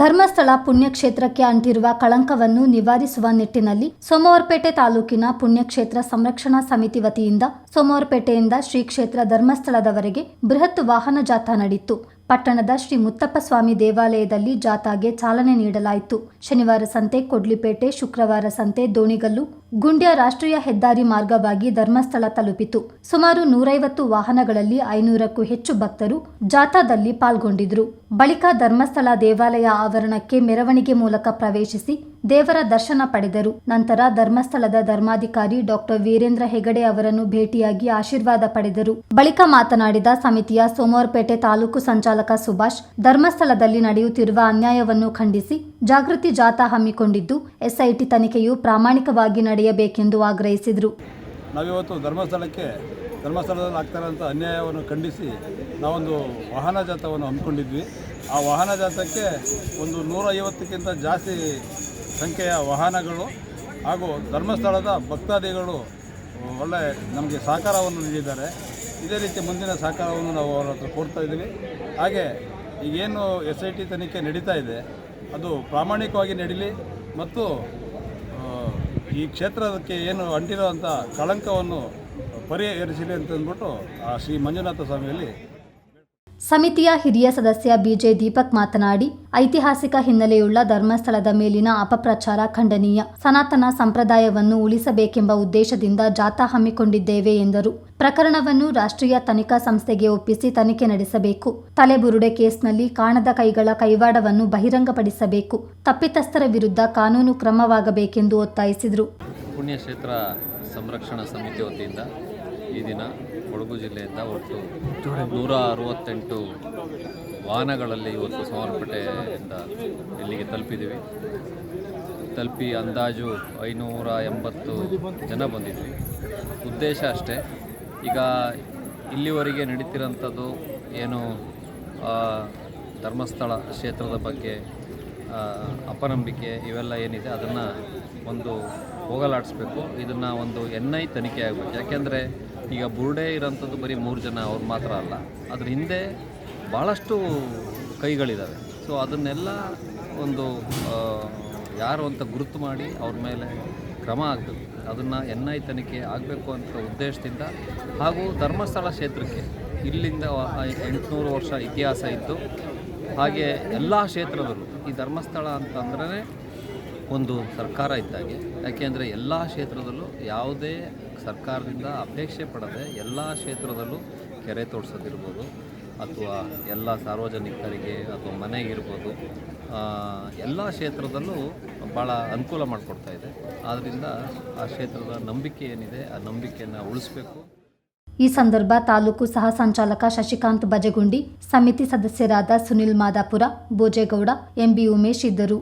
ಧರ್ಮಸ್ಥಳ ಪುಣ್ಯಕ್ಷೇತ್ರಕ್ಕೆ ಅಂಟಿರುವ ಕಳಂಕವನ್ನು ನಿವಾರಿಸುವ ನಿಟ್ಟಿನಲ್ಲಿ ಸೋಮವಾರಪೇಟೆ ತಾಲೂಕಿನ ಪುಣ್ಯಕ್ಷೇತ್ರ ಸಂರಕ್ಷಣಾ ಸಮಿತಿ ವತಿಯಿಂದ ಸೋಮವಾರಪೇಟೆಯಿಂದ ಶ್ರೀ ಕ್ಷೇತ್ರ ಧರ್ಮಸ್ಥಳದವರೆಗೆ ಬೃಹತ್ ವಾಹನ ಜಾಥಾ ನಡೆಯಿತು. ಪಟ್ಟಣದ ಶ್ರೀ ಮುತ್ತಪ್ಪ ಸ್ವಾಮಿ ದೇವಾಲಯದಲ್ಲಿ ಜಾಥಾಗೆ ಚಾಲನೆ ನೀಡಲಾಯಿತು. ಶನಿವಾರ ಸಂತೆ ಕೊಡ್ಲಿಪೇಟೆ, ಶುಕ್ರವಾರ ಸಂತೆ ದೋಣಿಗಲ್ಲು, ಗುಂಡ್ಯ ರಾಷ್ಟ್ರೀಯ ಹೆದ್ದಾರಿ ಮಾರ್ಗವಾಗಿ ಧರ್ಮಸ್ಥಳ ತಲುಪಿತು. ಸುಮಾರು ನೂರೈವತ್ತು ವಾಹನಗಳಲ್ಲಿ ಐನೂರಕ್ಕೂ ಹೆಚ್ಚು ಭಕ್ತರು ಜಾಥಾದಲ್ಲಿ ಪಾಲ್ಗೊಂಡಿದ್ರು. ಬಳಿಕ ಧರ್ಮಸ್ಥಳ ದೇವಾಲಯ ಆವರಣಕ್ಕೆ ಮೆರವಣಿಗೆ ಮೂಲಕ ಪ್ರವೇಶಿಸಿ ದೇವರ ದರ್ಶನ ಪಡೆದರು. ನಂತರ ಧರ್ಮಸ್ಥಳದ ಧರ್ಮಾಧಿಕಾರಿ ಡಾಕ್ಟರ್ ವೀರೇಂದ್ರ ಹೆಗಡೆ ಅವರನ್ನು ಭೇಟಿಯಾಗಿ ಆಶೀರ್ವಾದ ಪಡೆದರು. ಬಳಿಕ ಮಾತನಾಡಿದ ಸಮಿತಿಯ ಸೋಮವಾರಪೇಟೆ ತಾಲೂಕು ಸಂಚಾಲಕ ಸುಭಾಷ್, ಧರ್ಮಸ್ಥಳದಲ್ಲಿ ನಡೆಯುತ್ತಿರುವ ಅನ್ಯಾಯವನ್ನು ಖಂಡಿಸಿ ಜಾಗೃತಿ ಜಾಥಾ ಹಮ್ಮಿಕೊಂಡಿದ್ದು, ಎಸ್ಐಟಿ ತನಿಖೆಯು ಪ್ರಾಮಾಣಿಕವಾಗಿ ನಡೆಯಬೇಕೆಂದು ಆಗ್ರಹಿಸಿದರು. ನಾವಿವತ್ತು ಧರ್ಮಸ್ಥಳಕ್ಕೆ, ಧರ್ಮಸ್ಥಳದಲ್ಲಿ ಆಗ್ತಾ ಇರೋಂಥ ಅನ್ಯಾಯವನ್ನು ಖಂಡಿಸಿ ನಾವೊಂದು ವಾಹನ ಜಾಥವನ್ನು ಹಮ್ಮಿಕೊಂಡಿದ್ವಿ. ಆ ವಾಹನ ಜಾಥಕ್ಕೆ ಒಂದು ನೂರೈವತ್ತಕ್ಕಿಂತ ಜಾಸ್ತಿ ಸಂಖ್ಯೆಯ ವಾಹನಗಳು ಹಾಗೂ ಧರ್ಮಸ್ಥಳದ ಭಕ್ತಾದಿಗಳು ಒಳ್ಳೆ ನಮಗೆ ಸಹಕಾರವನ್ನು ನೀಡಿದ್ದಾರೆ. ಇದೇ ರೀತಿ ಮುಂದಿನ ಸಹಕಾರವನ್ನು ನಾವು ಅವರ ಹತ್ರ ಕೊಡ್ತಾ ಇದ್ದೀವಿ. ಹಾಗೆ ಈಗೇನು ಎಸ್ ಐ ಟಿ ತನಿಖೆ ನಡೀತಾ ಇದೆ, ಅದು ಪ್ರಾಮಾಣಿಕವಾಗಿ ನಡೀಲಿ ಮತ್ತು ಈ ಕ್ಷೇತ್ರಕ್ಕೆ ಏನು ಅಂಟಿರುವಂಥ ಕಳಂಕವನ್ನು ಪರಿಹರಿಸಲಿ ಅಂತ ಅಂದ್ಬಿಟ್ಟು ಆ ಶ್ರೀ ಮಂಜುನಾಥ ಸ್ವಾಮಿಯಲ್ಲಿ ಸಮಿತಿಯ ಹಿರಿಯ ಸದಸ್ಯ ಬಿಜೆ ದೀಪಕ್ ಮಾತನಾಡಿ, ಐತಿಹಾಸಿಕ ಹಿನ್ನೆಲೆಯುಳ್ಳ ಧರ್ಮಸ್ಥಳದ ಮೇಲಿನ ಅಪಪ್ರಚಾರ ಖಂಡನೀಯ. ಸನಾತನ ಸಂಪ್ರದಾಯವನ್ನು ಉಳಿಸಬೇಕೆಂಬ ಉದ್ದೇಶದಿಂದ ಜಾಥಾ ಹಮ್ಮಿಕೊಂಡಿದ್ದೇವೆ ಎಂದರು. ಪ್ರಕರಣವನ್ನು ರಾಷ್ಟ್ರೀಯ ತನಿಖಾ ಸಂಸ್ಥೆಗೆ ಒಪ್ಪಿಸಿ ತನಿಖೆ ನಡೆಸಬೇಕು. ತಲೆಬುರುಡೆ ಕೇಸ್ನಲ್ಲಿ ಕಾಣದ ಕೈಗಳ ಕೈವಾಡವನ್ನು ಬಹಿರಂಗಪಡಿಸಬೇಕು. ತಪ್ಪಿತಸ್ಥರ ವಿರುದ್ಧ ಕಾನೂನು ಕ್ರಮವಾಗಬೇಕೆಂದು ಒತ್ತಾಯಿಸಿದರು. ಪುಣ್ಯಕ್ಷೇತ್ರ ಸಂರಕ್ಷಣಾ ಸಮಿತಿ ವತಿಯಿಂದ ಈ ದಿನ ಕೊಡಗು ಜಿಲ್ಲೆಯಿಂದ ಒಟ್ಟು ನೂರ ಅರವತ್ತೆಂಟು ವಾಹನಗಳಲ್ಲಿ ಇವತ್ತು ಸೋಮವಾರಪೇಟೆಯಿಂದ ಇಲ್ಲಿಗೆ ತಲುಪಿದ್ದೀವಿ. ತಲುಪಿ ಅಂದಾಜು ಐನೂರ ಎಂಬತ್ತು ಜನ ಬಂದಿದ್ವಿ. ಉದ್ದೇಶ ಅಷ್ಟೇ. ಈಗ ಇಲ್ಲಿವರೆಗೆ ನಡೀತಿರೋಂಥದ್ದು ಏನು ಧರ್ಮಸ್ಥಳ ಕ್ಷೇತ್ರದ ಬಗ್ಗೆ ಅಪನಂಬಿಕೆ ಇವೆಲ್ಲ ಏನಿದೆ ಅದನ್ನು ಒಂದು ಹೋಗಲಾಡಿಸ್ಬೇಕು. ಇದನ್ನು ಒಂದು ಎನ್ ಐ ತನಿಖೆ ಆಗಬೇಕು. ಯಾಕೆಂದರೆ ಈಗ ಬುರುಡೆ ಇರೋಂಥದ್ದು ಬರೀ ಮೂರು ಜನ ಅವ್ರು ಮಾತ್ರ ಅಲ್ಲ. ಅದ್ರ ಹಿಂದೆ ಭಾಳಷ್ಟು ಕೈಗಳಿದ್ದಾವೆ ಸೊ ಅದನ್ನೆಲ್ಲ ಒಂದು ಯಾರು ಅಂತ ಗುರುತು ಮಾಡಿ ಅವ್ರ ಮೇಲೆ ಕ್ರಮ ಆಗಬೇಕು ಅದನ್ನು ಎನ್ ಐ ತನಿಖೆ ಆಗಬೇಕು ಅಂತ ಉದ್ದೇಶದಿಂದ ಹಾಗೂ ಧರ್ಮಸ್ಥಳ ಕ್ಷೇತ್ರಕ್ಕೆ ಇಲ್ಲಿಂದ ಎಂಟುನೂರು ವರ್ಷ ಇತಿಹಾಸ ಇತ್ತು ಹಾಗೆ ಎಲ್ಲ ಕ್ಷೇತ್ರದಲ್ಲೂ ಈ ಧರ್ಮಸ್ಥಳ ಅಂತಂದ್ರೆ ಒಂದು ಸರ್ಕಾರ ಇದ್ದಾಗೆ ಯಾಕೆಂದರೆ ಎಲ್ಲ ಕ್ಷೇತ್ರದಲ್ಲೂ ಯಾವುದೇ ಸರ್ಕಾರದಿಂದ ಅಪೇಕ್ಷೆ ಪಡದೆ ಎಲ್ಲ ಕ್ಷೇತ್ರದಲ್ಲೂ ಕೆರೆ ತೋಡ್ಸೋದಿರ್ಬೋದು, ಅಥವಾ ಎಲ್ಲ ಸಾರ್ವಜನಿಕರಿಗೆ ಅಥವಾ ಮನೆಗಿರ್ಬೋದು ಎಲ್ಲ ಕ್ಷೇತ್ರದಲ್ಲೂ ಭಾಳ ಅನುಕೂಲ ಮಾಡಿಕೊಡ್ತಾ ಇದೆ. ಆದ್ದರಿಂದ ಆ ಕ್ಷೇತ್ರದ ನಂಬಿಕೆ ಏನಿದೆ, ಆ ನಂಬಿಕೆಯನ್ನು ಉಳಿಸ್ಬೇಕು. ಈ ಸಂದರ್ಭ ತಾಲೂಕು ಸಹ ಸಂಚಾಲಕ ಶಶಿಕಾಂತ್ ಬಜಗುಂಡಿ, ಸಮಿತಿ ಸದಸ್ಯರಾದ ಸುನಿಲ್ ಮಾದಾಪುರ, ಭೋಜೇಗೌಡ, ಎಂಬಿ ಉಮೇಶ್ ಇದ್ದರು.